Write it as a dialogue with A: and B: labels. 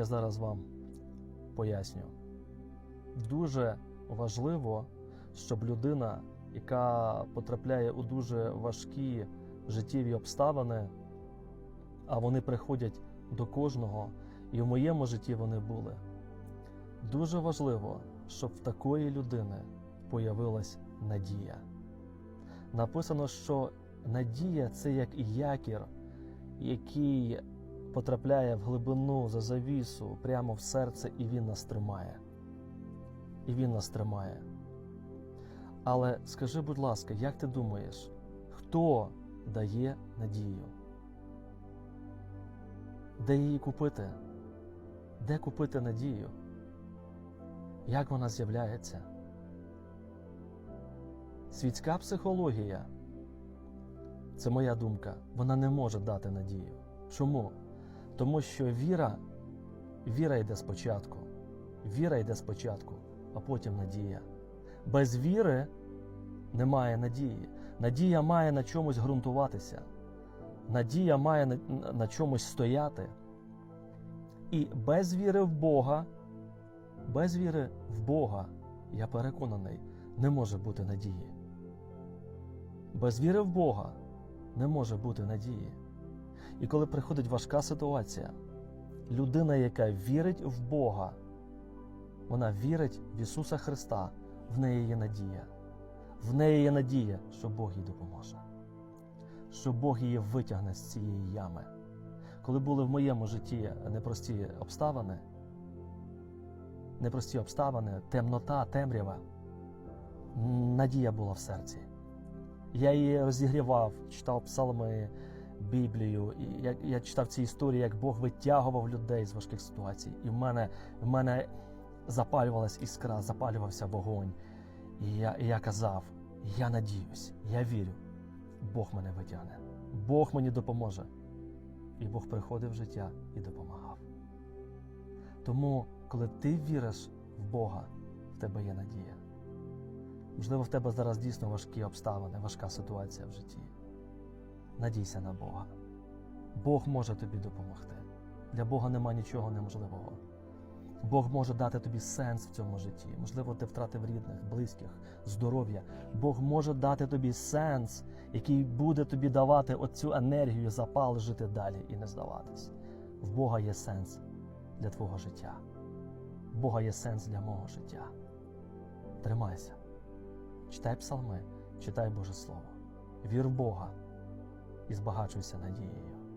A: Я зараз вам поясню. Дуже важливо, щоб людина, яка потрапляє у дуже важкі життєві обставини, а вони приходять до кожного, і в моєму житті вони були. Дуже важливо, щоб в такої людини появилась надія. Написано, що надія це як якір, який потрапляє в глибину за завісу прямо в серце, і він нас тримає. І він нас тримає. Але скажи, будь ласка, як ти думаєш, хто дає надію? Де її купити? Де купити надію? Як вона з'являється? Світська психологія, це моя думка, вона не може дати надію. Чому? Тому що віра, віра йде спочатку. Віра йде спочатку, а потім надія. Без віри немає надії. Надія має на чомусь ґрунтуватися. Надія має на, на чомусь стояти. І без віри в Бога, без віри в Бога, я переконаний, не може бути надії. Без віри в Бога не може бути надії. І коли приходить важка ситуація, людина, яка вірить в Бога, вона вірить в Ісуса Христа, в неї є надія. В неї є надія, що Бог їй допоможе, що Бог її витягне з цієї ями. Коли були в моєму житті непрості обставини, непрості обставини, темнота, темрява, надія була в серці. Я її розігрівав, читав псалми, Біблію. І я, я читав ці історії, як Бог витягував людей з важких ситуацій. І в мене, в мене запалювалась іскра, запалювався вогонь. І я, і я казав: я надіюсь, я вірю, Бог мене витягне, Бог мені допоможе. І Бог приходив в життя і допомагав. Тому, коли ти віриш в Бога, в тебе є надія. Можливо, в тебе зараз дійсно важкі обставини, важка ситуація в житті. Надійся на Бога. Бог може тобі допомогти. Для Бога нема нічого неможливого. Бог може дати тобі сенс в цьому житті. Можливо, ти втратив рідних, близьких, здоров'я. Бог може дати тобі сенс, який буде тобі давати оцю енергію, запал жити далі і не здаватись. В Бога є сенс для твого життя. В Бога є сенс для мого життя. Тримайся. Читай псалми, читай Боже Слово. Вір в Бога і збагачуйся надією.